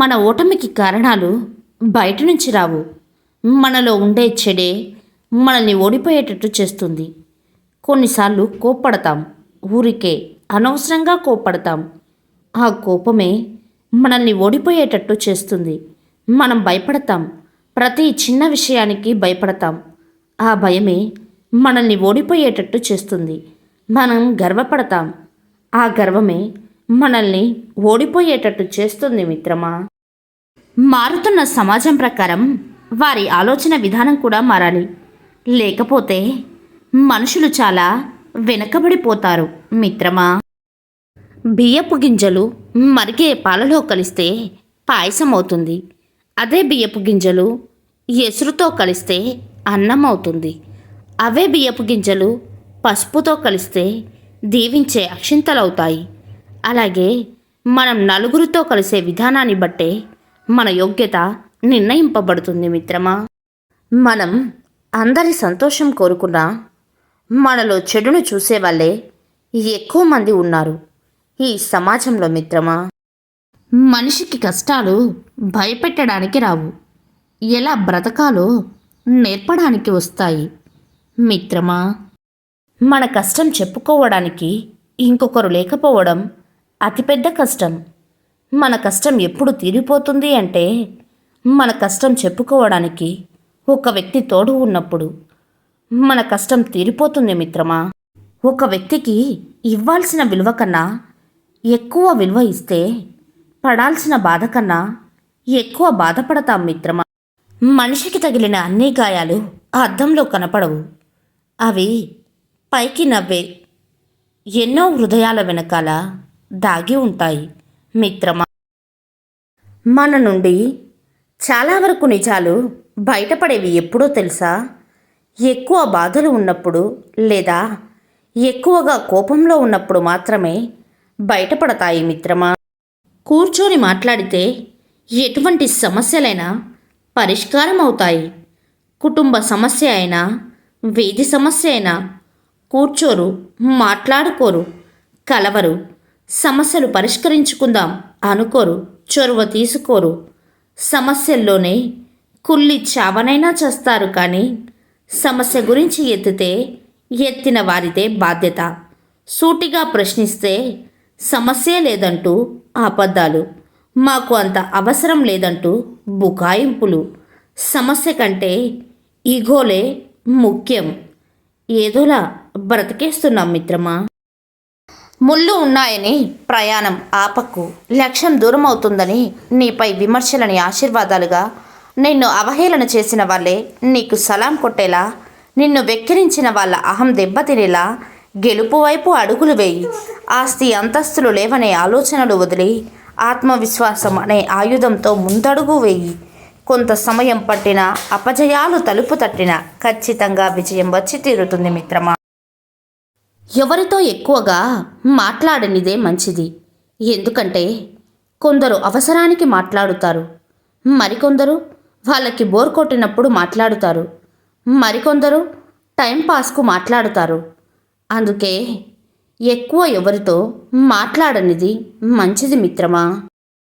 మన ఓటమికి కారణాలు బయట నుంచి రావు. మనలో ఉండే చెడే మనల్ని ఓడిపోయేటట్టు చేస్తుంది. కొన్నిసార్లు కోప్పడతాం. ఊరికే అనవసరంగా కోప్పడతాం. ఆ కోపమే మనల్ని ఓడిపోయేటట్టు చేస్తుంది. మనం భయపడతాం. ప్రతి చిన్న విషయానికి భయపడతాం. ఆ భయమే మనల్ని ఓడిపోయేటట్టు చేస్తుంది. మనం గర్వపడతాం. ఆ గర్వమే మనల్ని ఓడిపోయేటట్టు చేస్తుంది మిత్రమా? మారుతున్న సమాజం ప్రకారం వారి ఆలోచన విధానం కూడా మారాలి. లేకపోతే మనుషులు చాలా వెనకబడిపోతారు మిత్రమా? బియ్యపు గింజలు మరిగే పాలలో కలిస్తే పాయసం అవుతుంది అదే బియ్యపు గింజలు ఎసురుతో కలిస్తే అన్నం అవుతుంది అవే బియ్యపు గింజలు పసుపుతో కలిస్తే దీవించే అక్షింతలవుతాయి. అలాగే మనం నలుగురితో కలిసే విధానాన్ని బట్టే మన యోగ్యత నిర్ణయింపబడుతుంది మిత్రమా. మనం అందరి సంతోషం కోరుకున్నా మనలో చెడును చూసేవాళ్ళే ఎక్కువ మంది ఉన్నారు ఈ సమాజంలో మిత్రమా. మనిషికి కష్టాలు భయపెట్టడానికి రావు. ఎలా బ్రతకాలో నేర్పడానికి వస్తాయి మిత్రమా. మన కష్టం చెప్పుకోవడానికి ఇంకొకరు లేకపోవడం అతిపెద్ద కష్టం. మన కష్టం ఎప్పుడు తీరిపోతుంది అంటే మన కష్టం చెప్పుకోవడానికి ఒక వ్యక్తి తోడు ఉన్నప్పుడు. మన కష్టం తీరిపోతుంది మిత్రమా? ఒక వ్యక్తికి ఇవ్వాల్సిన విలువ కన్నా ఎక్కువ విలువ ఇస్తే పడాల్సిన బాధ కన్నా ఎక్కువ బాధపడతాం మిత్రమా? మనిషికి తగిలిన అన్ని గాయాలు అద్దంలో కనపడవు. అవి పైకి నవ్వే ఎన్నో హృదయాల వెనకాల దాగి ఉంటాయి. మిత్రమా? మన నుండి చాలా వరకు నిజాలు బయటపడేవి ఎప్పుడో తెలుసా? ఎక్కువ బాధలు ఉన్నప్పుడు లేదా ఎక్కువగా కోపంలో ఉన్నప్పుడు మాత్రమే బయటపడతాయి మిత్రమా? కూర్చొని మాట్లాడితే ఎటువంటి సమస్యలైనా పరిష్కారం అవుతాయి. కుటుంబ సమస్య అయినా వీధి సమస్య అయినా కూర్చోరు మాట్లాడుకోరు కలవరు సమస్యలు పరిష్కరించుకుందాం అనుకోరు చొరవ తీసుకోరు. సమస్యల్లోనే కుళ్ళి చావనైనా చేస్తారు కానీ సమస్య గురించి ఎత్తితే ఎత్తిన వారిదే బాధ్యత. సూటిగా ప్రశ్నిస్తే సమస్యే లేదంటూ అబద్ధాలు మాకు అంత అవసరం లేదంటూ బుకాయింపులు. సమస్య కంటే ఈగోలే ముఖ్యం. ఏదోలా బ్రతికేస్తున్నాం మిత్రమా? ముళ్ళు ఉన్నాయని ప్రయాణం ఆపకు. లక్ష్యం దూరం అవుతుందని నీపై విమర్శలని ఆశీర్వాదాలుగా నిన్ను అవహేళన చేసిన వాళ్ళే నీకు సలాం కొట్టేలా నిన్ను వెక్కిరించిన వాళ్ళ అహం దెబ్బతినేలా గెలుపు వైపు అడుగులు వేయి. ఆస్తి అంతస్తులు లేవనే ఆలోచనలు వదిలి ఆత్మవిశ్వాసం అనే ఆయుధంతో ముందడుగు వేయి. కొంత సమయం పట్టిన అపజయాలు తలుపు తట్టిన ఖచ్చితంగా విజయం వచ్చి తీరుతుంది మిత్రమా. ఎవరితో ఎక్కువగా మాట్లాడనిదే మంచిది. ఎందుకంటే కొందరు అవసరానికి మాట్లాడుతారు. మరికొందరు వాళ్ళకి బోర్ కొట్టినప్పుడు మాట్లాడుతారు. మరికొందరు టైంపాస్కు మాట్లాడుతారు. అందుకే ఎక్కువ ఎవరితో మాట్లాడనిది మంచిది మిత్రమా?